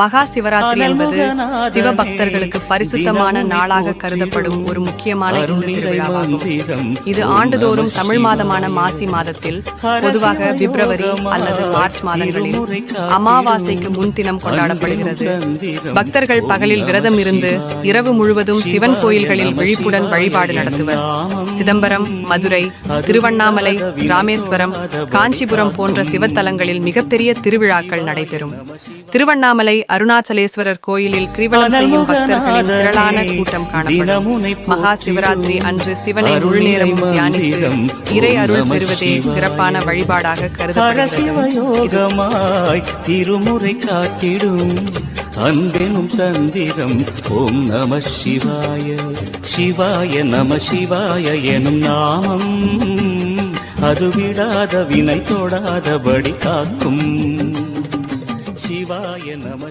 மகா சிவராத்திரி என்பது சிவபக்தர்களுக்கு பரிசுத்தமான நாளாக கருதப்படும் ஒரு முக்கியமான இந்து திருவிழாவாகும். இது ஆண்டுதோறும் தமிழ் மாதமான மாசி மாதத்தில் பொதுவாக பிப்ரவரி அல்லது மார்ச் மாதங்களில் அமாவாசைக்கு முன்தினம் கொண்டாடப்படுகிறது. பக்தர்கள் பகலில் விரதம் இருந்து இரவு முழுவதும் சிவன் கோயில்களில் விழிப்புடன் வழிபாடு நடத்துவர். சிதம்பரம் மதுரை திருவண்ணாமலை ராமேஸ்வரம் காஞ்சிபுரம் போன்ற சிவத்தலங்களில் மிகப்பெரிய திருவிழாக்கள் நடைபெறும். திருவண்ணாமலை அருணாச்சலேஸ்வரர் கோயிலில் கிரிவலம் செய்யும் பக்தர்களின் திரளான கூட்டம் காணப்படும். மகா சிவராத்திரி அன்று சிவனை முழுநேரமும் தியானித்து இறை அருள் பெறுவதே சிறப்பான வழிபாடாக கருதப்படுகிறது. திருமுறை காட்டிடும் அன்பெனும் தந்திரம் ஓம் நம சிவாய. சிவாய நம சிவாய எனும் நாமம். அது விடாத வினை தொடாதபடி காக்கும். சிவாய நம